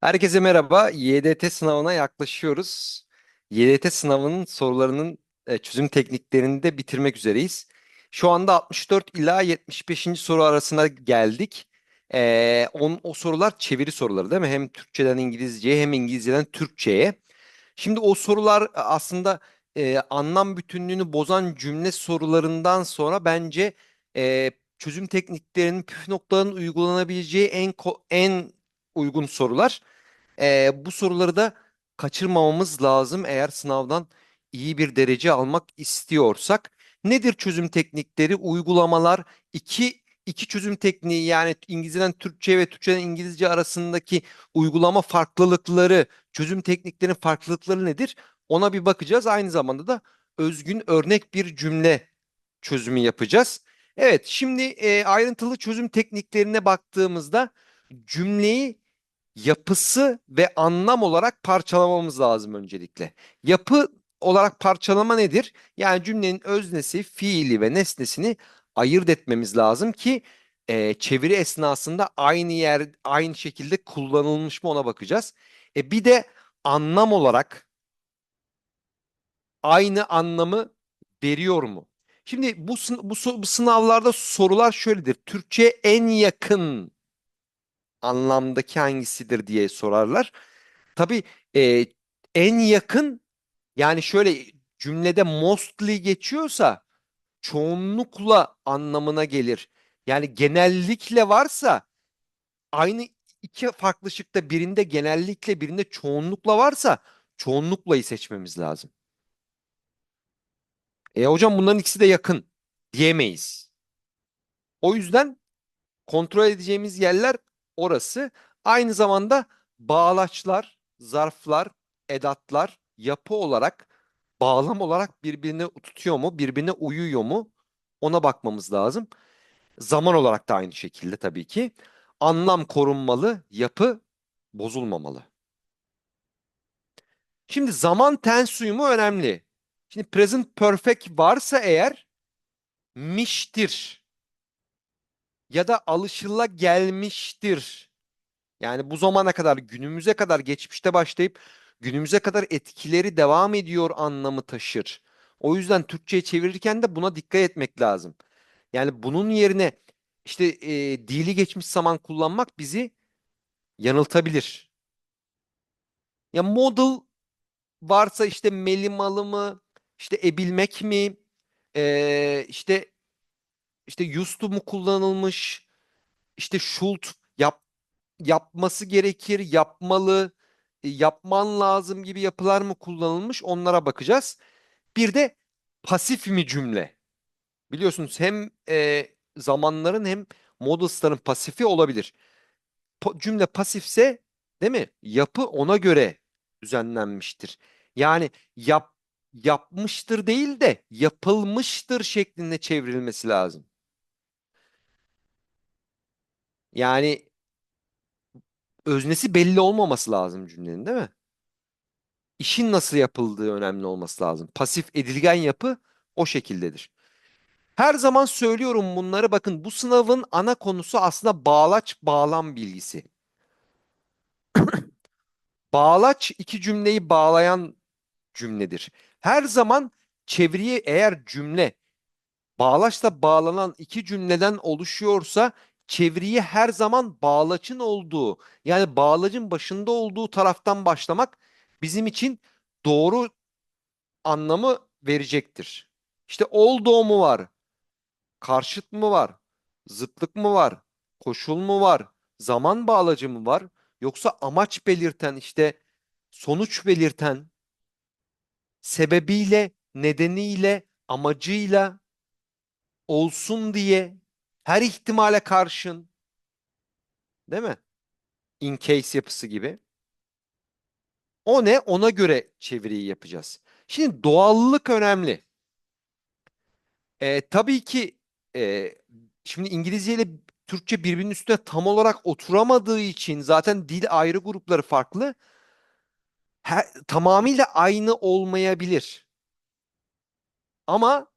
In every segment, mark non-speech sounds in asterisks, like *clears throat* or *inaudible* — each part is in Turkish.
Herkese merhaba. YDT sınavına yaklaşıyoruz. YDT sınavının sorularının e, çözüm tekniklerini de bitirmek üzereyiz. Şu anda 64 ila 75. soru arasına geldik. E, on, o sorular çeviri soruları değil mi? Hem Türkçeden İngilizceye hem İngilizceden Türkçeye. Şimdi o sorular aslında e, anlam bütünlüğünü bozan cümle sorularından sonra bence e, çözüm tekniklerinin püf noktalarının uygulanabileceği en en uygun sorular. Ee, bu soruları da kaçırmamamız lazım eğer sınavdan iyi bir derece almak istiyorsak. Nedir çözüm teknikleri? Uygulamalar iki iki çözüm tekniği yani İngilizceden Türkçe ve Türkçeden İngilizce arasındaki uygulama farklılıkları, çözüm tekniklerinin farklılıkları nedir? Ona bir bakacağız. Aynı zamanda da özgün örnek bir cümle çözümü yapacağız. Evet, şimdi e, ayrıntılı çözüm tekniklerine baktığımızda cümleyi yapısı ve anlam olarak parçalamamız lazım öncelikle. Yapı olarak parçalama nedir? Yani cümlenin öznesi, fiili ve nesnesini ayırt etmemiz lazım ki e, çeviri esnasında aynı yer, aynı şekilde kullanılmış mı ona bakacağız. E, bir de anlam olarak aynı anlamı veriyor mu? Şimdi bu, bu, bu sınavlarda sorular şöyledir. Türkçe en yakın anlamdaki hangisidir diye sorarlar. Tabii e, en yakın yani şöyle cümlede mostly geçiyorsa çoğunlukla anlamına gelir. Yani genellikle varsa aynı iki farklı şıkta birinde genellikle birinde çoğunlukla varsa çoğunluklayı seçmemiz lazım. E hocam bunların ikisi de yakın diyemeyiz. O yüzden kontrol edeceğimiz yerler orası. Aynı zamanda bağlaçlar, zarflar, edatlar yapı olarak, bağlam olarak birbirine tutuyor mu, birbirine uyuyor mu? Ona bakmamız lazım. Zaman olarak da aynı şekilde tabii ki. Anlam korunmalı, yapı bozulmamalı. Şimdi zaman tens uyumu önemli. Şimdi present perfect varsa eğer miştir ya da alışıla gelmiştir. Yani bu zamana kadar günümüze kadar geçmişte başlayıp günümüze kadar etkileri devam ediyor anlamı taşır. O yüzden Türkçe'ye çevirirken de buna dikkat etmek lazım. Yani bunun yerine işte e, dili geçmiş zaman kullanmak bizi yanıltabilir. Ya model varsa işte melimalı mı, işte ebilmek mi, e, işte işte to mu kullanılmış, işte should yap yapması gerekir, yapmalı, e, yapman lazım gibi yapılar mı kullanılmış onlara bakacağız. Bir de pasif mi cümle? Biliyorsunuz hem e, zamanların hem modals'ların pasifi olabilir. Pa- cümle pasifse değil mi? Yapı ona göre düzenlenmiştir. Yani yap yapmıştır değil de yapılmıştır şeklinde çevrilmesi lazım. Yani öznesi belli olmaması lazım cümlenin değil mi? işin nasıl yapıldığı önemli olması lazım. Pasif edilgen yapı o şekildedir. Her zaman söylüyorum bunları. Bakın bu sınavın ana konusu aslında bağlaç bağlam bilgisi. *clears throat* Bağlaç iki cümleyi bağlayan cümledir. Her zaman çeviriye eğer cümle bağlaçla bağlanan iki cümleden oluşuyorsa çeviriyi her zaman bağlaçın olduğu yani bağlacın başında olduğu taraftan başlamak bizim için doğru anlamı verecektir. İşte oldu mu var? Karşıt mı var? Zıtlık mı var? Koşul mu var? Zaman bağlacı mı var? Yoksa amaç belirten işte sonuç belirten sebebiyle, nedeniyle, amacıyla olsun diye her ihtimale karşın değil mi? In case yapısı gibi. O ne? Ona göre çeviriyi yapacağız. Şimdi doğallık önemli. E, tabii ki e, şimdi İngilizce ile Türkçe birbirinin üstüne tam olarak oturamadığı için zaten dil ayrı grupları farklı. Her, tamamıyla aynı olmayabilir. Ama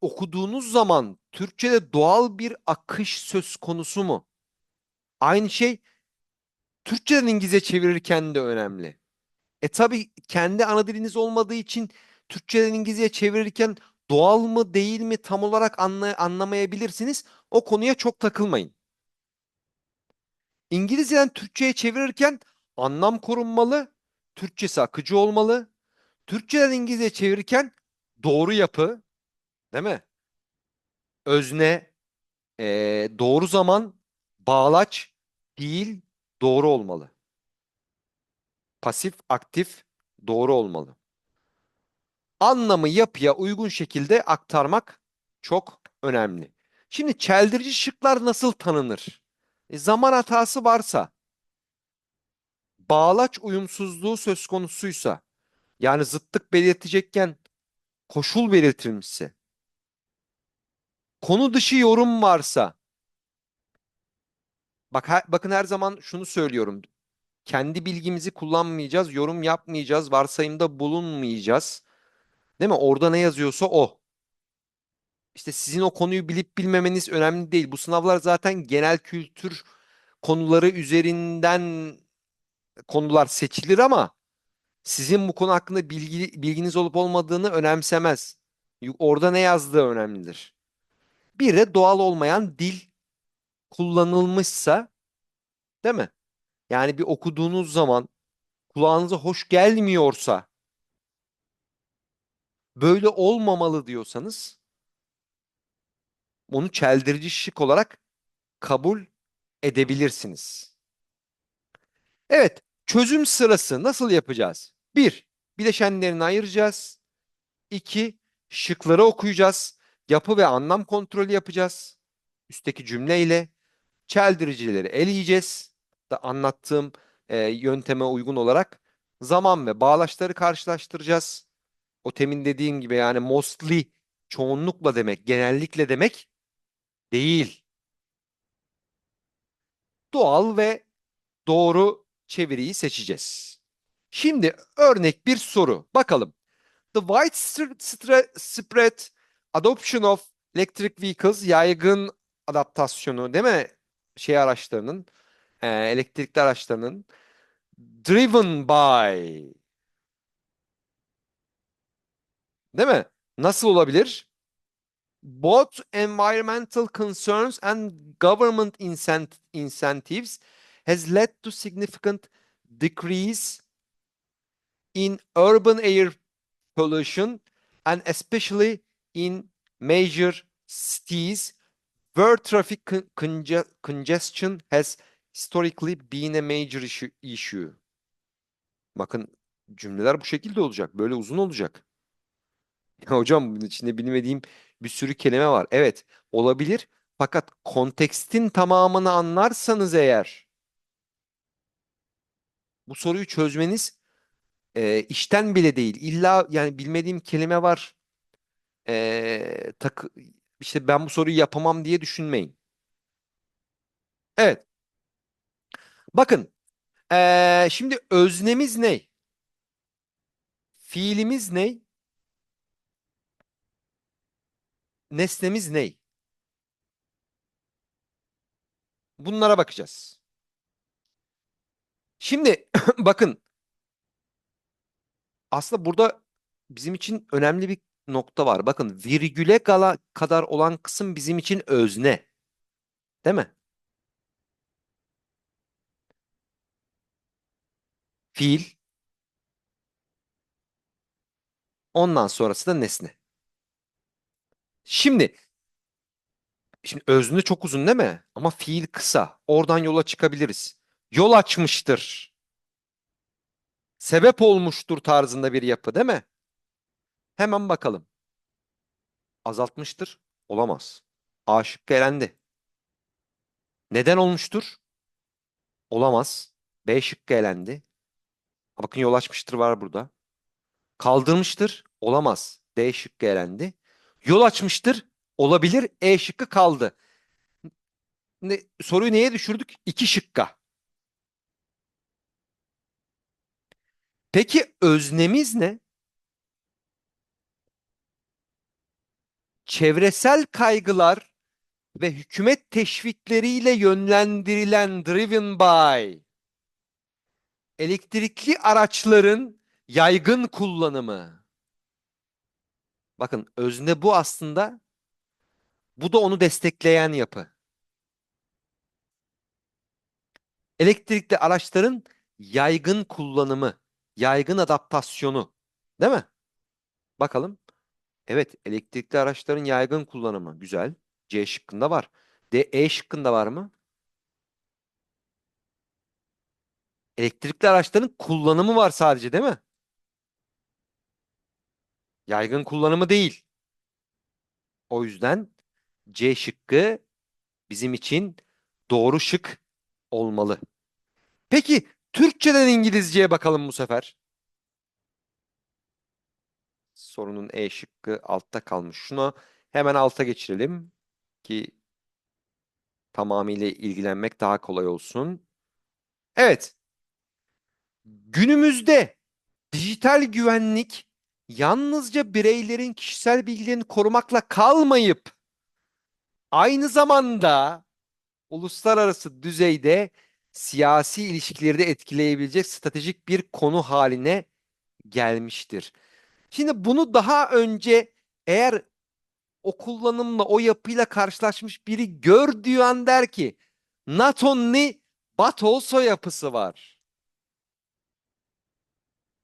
okuduğunuz zaman Türkçe'de doğal bir akış söz konusu mu? Aynı şey Türkçeden İngilizce çevirirken de önemli. E tabii kendi ana diliniz olmadığı için Türkçeden İngilizceye çevirirken doğal mı değil mi tam olarak anla anlamayabilirsiniz. O konuya çok takılmayın. İngilizceden Türkçe'ye çevirirken anlam korunmalı, Türkçesi akıcı olmalı. Türkçeden İngilizce çevirirken doğru yapı, değil mi? Özne, eee, doğru zaman, bağlaç, fiil doğru olmalı. Pasif, aktif doğru olmalı. Anlamı yapıya uygun şekilde aktarmak çok önemli. Şimdi çeldirici şıklar nasıl tanınır? E, zaman hatası varsa, bağlaç uyumsuzluğu söz konusuysa, yani zıtlık belirtecekken koşul belirtilmişse, konu dışı yorum varsa, bak her- bakın her zaman şunu söylüyorum. Kendi bilgimizi kullanmayacağız, yorum yapmayacağız, varsayımda bulunmayacağız. Değil mi? Orada ne yazıyorsa o. İşte sizin o konuyu bilip bilmemeniz önemli değil. Bu sınavlar zaten genel kültür konuları üzerinden konular seçilir ama sizin bu konu hakkında bilgi, bilginiz olup olmadığını önemsemez. Orada ne yazdığı önemlidir. Bir de doğal olmayan dil kullanılmışsa, değil mi? Yani bir okuduğunuz zaman kulağınıza hoş gelmiyorsa, böyle olmamalı diyorsanız, onu çeldirici şık olarak kabul edebilirsiniz. Evet, çözüm sırası nasıl yapacağız? Bir, bileşenlerini ayıracağız. İki, şıkları okuyacağız. Yapı ve anlam kontrolü yapacağız. Üstteki cümleyle çeldiricileri eleyeceğiz. Da anlattığım e, yönteme uygun olarak zaman ve bağlaçları karşılaştıracağız. O temin dediğim gibi yani mostly çoğunlukla demek, genellikle demek değil. Doğal ve doğru çeviriyi seçeceğiz. Şimdi örnek bir soru. Bakalım. The widespread spread adoption of electric vehicles yaygın adaptasyonu değil mi? Şey araçlarının, e, elektrikli araçlarının driven by değil mi? Nasıl olabilir? Both environmental concerns and government incent- incentives has led to significant decrease in urban air pollution and especially in major cities where traffic con- conge- congestion has historically been a major issue. Bakın cümleler bu şekilde olacak. Böyle uzun olacak. Ya *laughs* hocam bunun içinde bilmediğim bir sürü kelime var. Evet, olabilir. Fakat kontekstin tamamını anlarsanız eğer bu soruyu çözmeniz e, işten bile değil. İlla yani bilmediğim kelime var. E, takı, işte ben bu soruyu yapamam diye düşünmeyin. Evet. Bakın. e, şimdi öznemiz ne? Fiilimiz ne? Nesnemiz ne? Bunlara bakacağız. Şimdi *clears throat* bakın aslında burada bizim için önemli bir nokta var. Bakın virgüle gala kadar olan kısım bizim için özne. Değil mi? Fiil. Ondan sonrası da nesne. Şimdi şimdi özne çok uzun değil mi? Ama fiil kısa. Oradan yola çıkabiliriz. Yol açmıştır. Sebep olmuştur tarzında bir yapı değil mi? Hemen bakalım. Azaltmıştır. Olamaz. A şıkkı elendi. Neden olmuştur? Olamaz. B şıkkı elendi. Bakın yol açmıştır var burada. Kaldırmıştır. Olamaz. D şıkkı elendi. Yol açmıştır. Olabilir. E şıkkı kaldı. Ne, soruyu neye düşürdük? İki şıkka. Peki öznemiz ne? Çevresel kaygılar ve hükümet teşvikleriyle yönlendirilen driven by Elektrikli araçların yaygın kullanımı. Bakın özne bu aslında. Bu da onu destekleyen yapı. Elektrikli araçların yaygın kullanımı, yaygın adaptasyonu. Değil mi? Bakalım. Evet, elektrikli araçların yaygın kullanımı. Güzel. C şıkkında var. D, E şıkkında var mı? Elektrikli araçların kullanımı var sadece değil mi? Yaygın kullanımı değil. O yüzden C şıkkı bizim için doğru şık olmalı. Peki Türkçeden İngilizceye bakalım bu sefer. Sorunun E şıkkı altta kalmış. Şunu hemen alta geçirelim ki tamamıyla ilgilenmek daha kolay olsun. Evet. Günümüzde dijital güvenlik yalnızca bireylerin kişisel bilgilerini korumakla kalmayıp aynı zamanda uluslararası düzeyde siyasi ilişkileri de etkileyebilecek stratejik bir konu haline gelmiştir. Şimdi bunu daha önce eğer o kullanımla, o yapıyla karşılaşmış biri gördüğü an der ki not only but also yapısı var.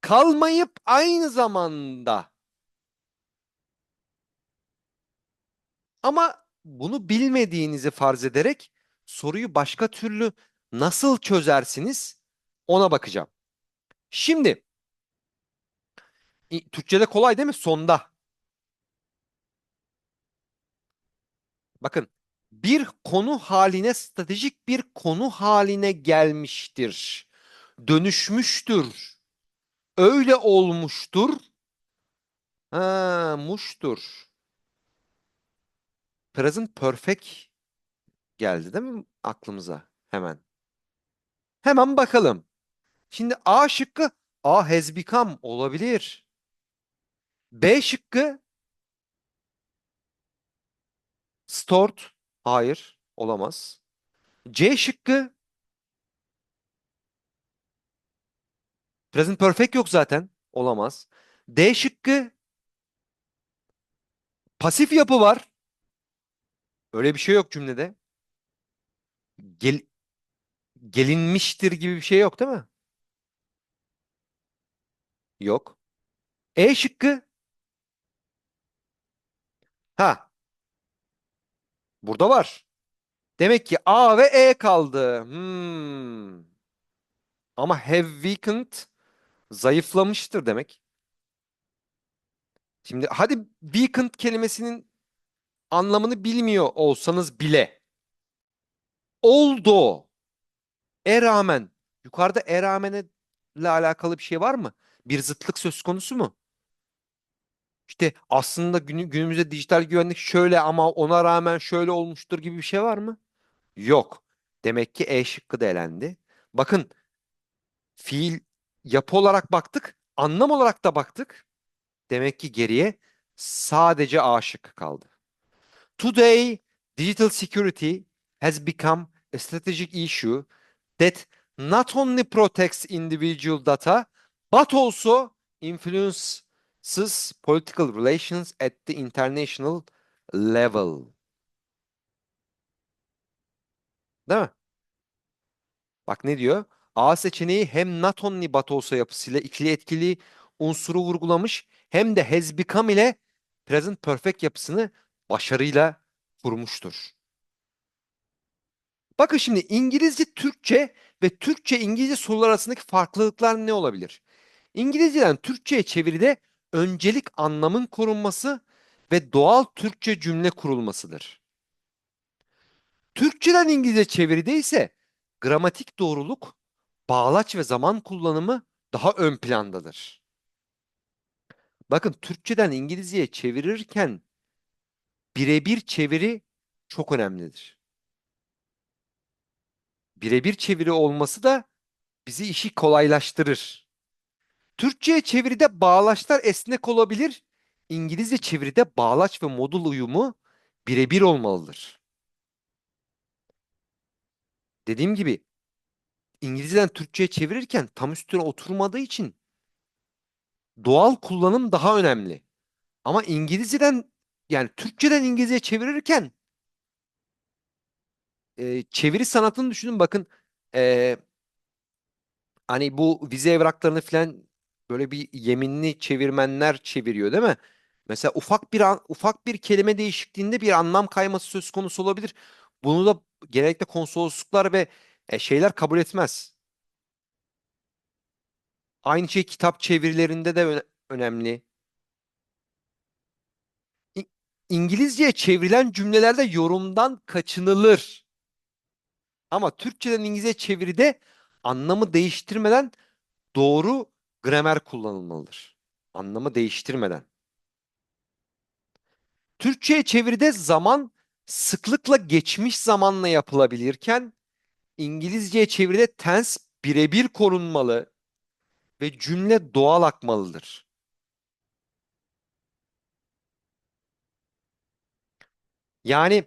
Kalmayıp aynı zamanda. Ama bunu bilmediğinizi farz ederek soruyu başka türlü nasıl çözersiniz ona bakacağım. Şimdi Türkçe'de kolay değil mi? Sonda. Bakın bir konu haline stratejik bir konu haline gelmiştir. Dönüşmüştür. Öyle olmuştur. Ha, muştur. Present perfect geldi değil mi aklımıza? Hemen. Hemen bakalım. Şimdi A şıkkı A has become olabilir. B şıkkı stored hayır olamaz. C şıkkı present perfect yok zaten olamaz. D şıkkı pasif yapı var. Öyle bir şey yok cümlede. Gel, gelinmiştir gibi bir şey yok değil mi? Yok. E şıkkı ha burada var. Demek ki A ve E kaldı. Hmm. Ama have weakened zayıflamıştır demek. Şimdi hadi weakened kelimesinin anlamını bilmiyor olsanız bile oldu. E rağmen yukarıda e rağmene ile alakalı bir şey var mı? Bir zıtlık söz konusu mu? İşte aslında günü, günümüzde dijital güvenlik şöyle ama ona rağmen şöyle olmuştur gibi bir şey var mı? Yok. Demek ki E şıkkı da elendi. Bakın fiil yapı olarak baktık, anlam olarak da baktık. Demek ki geriye sadece A şıkkı kaldı. Today, digital security has become a strategic issue that not only protects individual data but also influences political relations at the international level. Değil mi? Bak ne diyor? A seçeneği hem but also yapısıyla ikili etkili unsuru vurgulamış hem de has become ile present perfect yapısını başarıyla kurmuştur. Bakın şimdi İngilizce, Türkçe ve Türkçe İngilizce sorular arasındaki farklılıklar ne olabilir? İngilizceden Türkçe'ye çeviride öncelik anlamın korunması ve doğal Türkçe cümle kurulmasıdır. Türkçeden İngilizce çeviride ise gramatik doğruluk, bağlaç ve zaman kullanımı daha ön plandadır. Bakın Türkçeden İngilizceye çevirirken birebir çeviri çok önemlidir. Birebir çeviri olması da bizi işi kolaylaştırır. Türkçe'ye çeviride bağlaçlar esnek olabilir. İngilizce çeviride bağlaç ve modul uyumu birebir olmalıdır. Dediğim gibi İngilizceden Türkçe'ye çevirirken tam üstüne oturmadığı için doğal kullanım daha önemli. Ama İngilizceden yani Türkçeden İngilizceye çevirirken e, çeviri sanatını düşünün bakın e, hani bu vize evraklarını falan böyle bir yeminli çevirmenler çeviriyor değil mi? Mesela ufak bir an- ufak bir kelime değişikliğinde bir anlam kayması söz konusu olabilir. Bunu da genellikle konsolosluklar ve e, şeyler kabul etmez. Aynı şey kitap çevirilerinde de öne- önemli. İngilizceye çevrilen cümlelerde yorumdan kaçınılır. Ama Türkçeden İngilizce çeviride anlamı değiştirmeden doğru gramer kullanılmalıdır. Anlamı değiştirmeden. Türkçe'ye çeviride zaman sıklıkla geçmiş zamanla yapılabilirken İngilizce'ye çeviride tense birebir korunmalı ve cümle doğal akmalıdır. Yani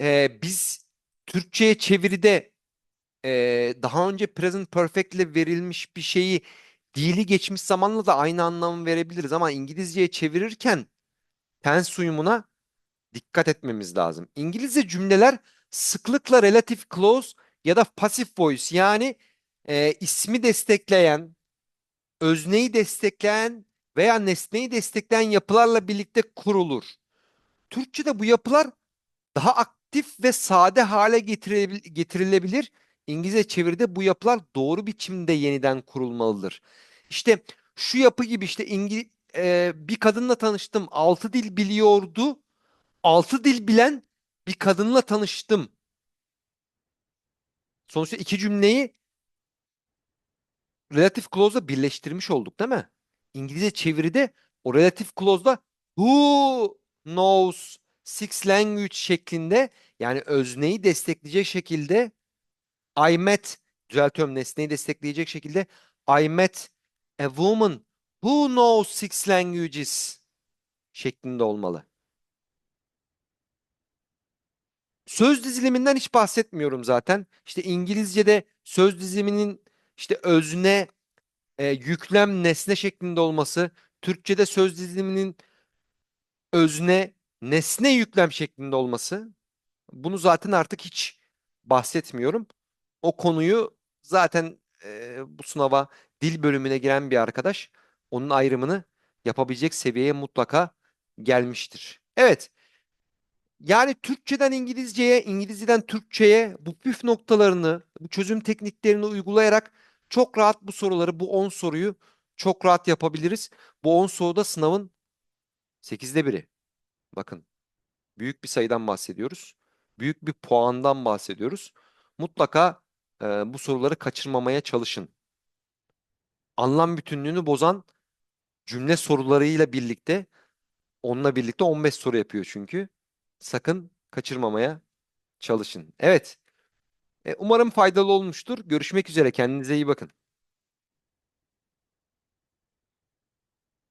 e, biz Türkçe'ye çeviride e, daha önce present perfect ile verilmiş bir şeyi dili geçmiş zamanla da aynı anlamı verebiliriz ama İngilizce'ye çevirirken tense uyumuna dikkat etmemiz lazım. İngilizce cümleler sıklıkla relative clause ya da passive voice yani e, ismi destekleyen, özneyi destekleyen veya nesneyi destekleyen yapılarla birlikte kurulur. Türkçe'de bu yapılar daha aktif ve sade hale getirilebil- getirilebilir. İngilizce çeviride bu yapılar doğru biçimde yeniden kurulmalıdır. İşte şu yapı gibi işte İngil e, bir kadınla tanıştım. Altı dil biliyordu. Altı dil bilen bir kadınla tanıştım. Sonuçta iki cümleyi relative clause'la birleştirmiş olduk değil mi? İngilizce çeviride o relative clause'da who knows six language şeklinde yani özneyi destekleyecek şekilde I met düzeltiyorum nesneyi destekleyecek şekilde I met a woman who knows six languages şeklinde olmalı. Söz diziliminden hiç bahsetmiyorum zaten. İşte İngilizce'de söz diziliminin işte özne, e, yüklem, nesne şeklinde olması, Türkçe'de söz diziliminin özne, nesne yüklem şeklinde olması. Bunu zaten artık hiç bahsetmiyorum. O konuyu zaten e, bu sınava dil bölümüne giren bir arkadaş onun ayrımını yapabilecek seviyeye mutlaka gelmiştir. Evet. Yani Türkçeden İngilizceye, İngilizceden Türkçeye bu püf noktalarını, bu çözüm tekniklerini uygulayarak çok rahat bu soruları, bu 10 soruyu çok rahat yapabiliriz. Bu 10 soruda sınavın 8'de biri. Bakın büyük bir sayıdan bahsediyoruz. Büyük bir puandan bahsediyoruz. Mutlaka e, bu soruları kaçırmamaya çalışın. Anlam bütünlüğünü bozan cümle sorularıyla birlikte onunla birlikte 15 soru yapıyor çünkü. Sakın kaçırmamaya çalışın. Evet. E, umarım faydalı olmuştur. Görüşmek üzere. Kendinize iyi bakın.